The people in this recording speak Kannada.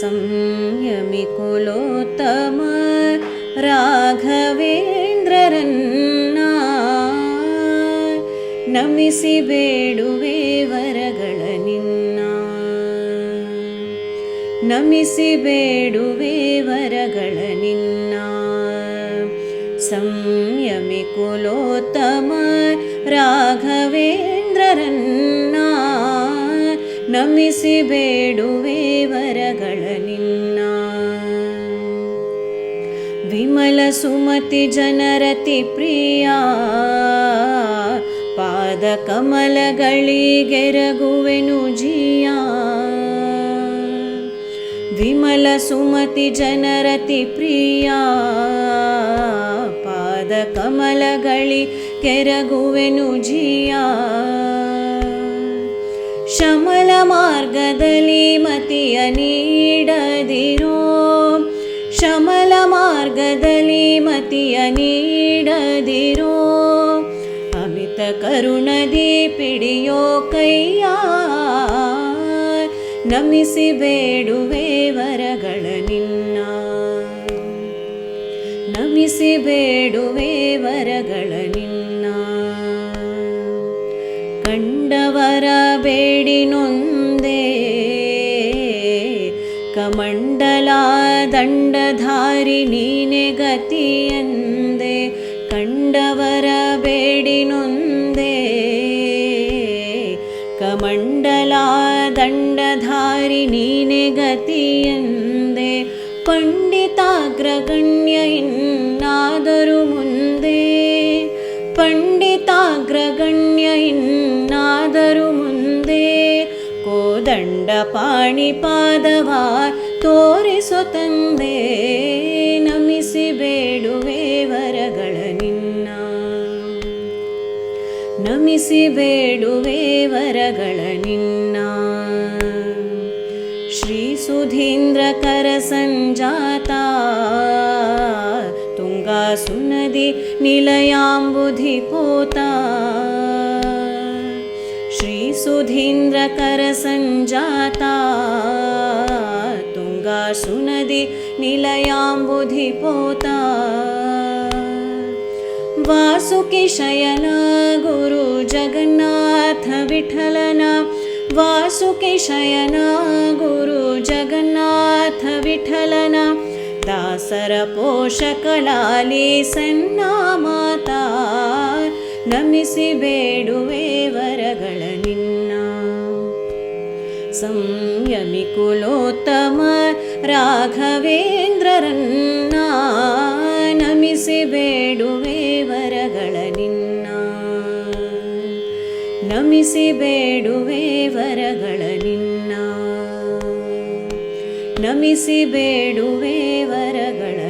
ಸಂಯಮಿ ಕುಲೋತ್ತಮ ರಾಘವೇಂದ್ರರನ್ನ ನಮಿಸಿ ಬೇಡುವೆ ವರಗಳ ನಿನ್ನ ನಮಿಸಿ ಬೇಡುವೆ ವರಗಳ ನಿನ್ನ ಸಂಯಮಿ ಕುಲೋತ್ತಮ ರಾಘವೇಂದ್ರರನ್ನ ನಮಿಸಿ ಬೇಡುವೆ ವರಗಳ ನಿನ್ನ. ವಿಮಲ ಸುಮತಿ ಜನರತಿ ಪ್ರಿಯ. ಪಾದ ಕಮಲಗಳಿಗೆರಗುವೆನು ಜಿಯ. ವಿಮಲ ಸುಮತಿ ಜನರತಿ ಪ್ರಿಯ. ಪಾದ ಕಮಲಗಳಿ ಕೆರಗುವೆನು ಜಿಯ. ಶಮಲ ಮಾರ್ಗದಲ್ಲಿ ಮತಿಯ ನೀಡದಿರೋ. ಶಮಲ ಮಾರ್ಗದಲ್ಲಿ ಮತಿಯ ನೀಡದಿರೋ. ಅಮಿತ ಕರುಣದಿ ಪಿಡಿಯೋ ಕೈಯ. ನಮಿಸಿ ಬೇಡುವೆ ವರಗಳ ನಿನ್ನ. ನಮಿಸಿ ಬೇಡುವೆ ವರಗಳ ನಿನ್ನ. ಕಂಡವರ ಬೇಡಿ ನೊಂದೆ ಕಮಂಡಲ ದಂಡಧಾರಿ ನೀನೆ ಗತಿಯಂದೆ ಕಂಡವರ ಬೇಡಿ ನೊಂದೆ ಕಮಂಡಲ ದಂಡಧಾರಿ ನೀನೆ ಗತಿಯಂದೆ ಪಂಡಿತಾಗ್ರಗಣ್ಯ ಇನ್ನಾದರೂ ಮುಂದೆ ಪಂಡಿತಾಗ್ರಗಣ್ಯ ಇನ್ನಾದರೂ ಮುಂದೆ, ಕೋದಂಡ ಪಾಣಿಪಾದವ ತೋರಿಸು ತಂದೆ, ನಮಿಸಿ ಬೇಡುವೆ ವರಗಳ ನಿನ್ನ. ನಮಿಸಿ ಬೇಡುವೆ ವರಗಳ ನಿನ್ನ. ಶ್ರೀ ಸುಧೀಂದ್ರ ಕರ ಸಂಜಾತ ತುಂಗಾ ಸುನದಿ ನಿಲಯಾಂಬುಧಿ ಪೋತ. सुधीन्द्रकरसञ्जाता। तुङ्गा सुनदी निलयाम्बुधिोता वासुकिशयन गुरुजगन्नाथ विठलन वासुकिशयन गुरुजगन्नाथ विठलन दासरपोषकले सन्ना माता गमसिबेडे वर ಕುಲೋತ್ತಮ ರಾಘವೇಂದ್ರರನ್ನ ನಮಿಸಿ ಬೇಡುವೆ ವರಗಳ ನಿನ್ನ. ನಮಿಸಿ ಬೇಡುವೆ ವರಗಳ ನಿನ್ನ. ನಮಿಸಿ ಬೇಡುವೆ ವರಗಳ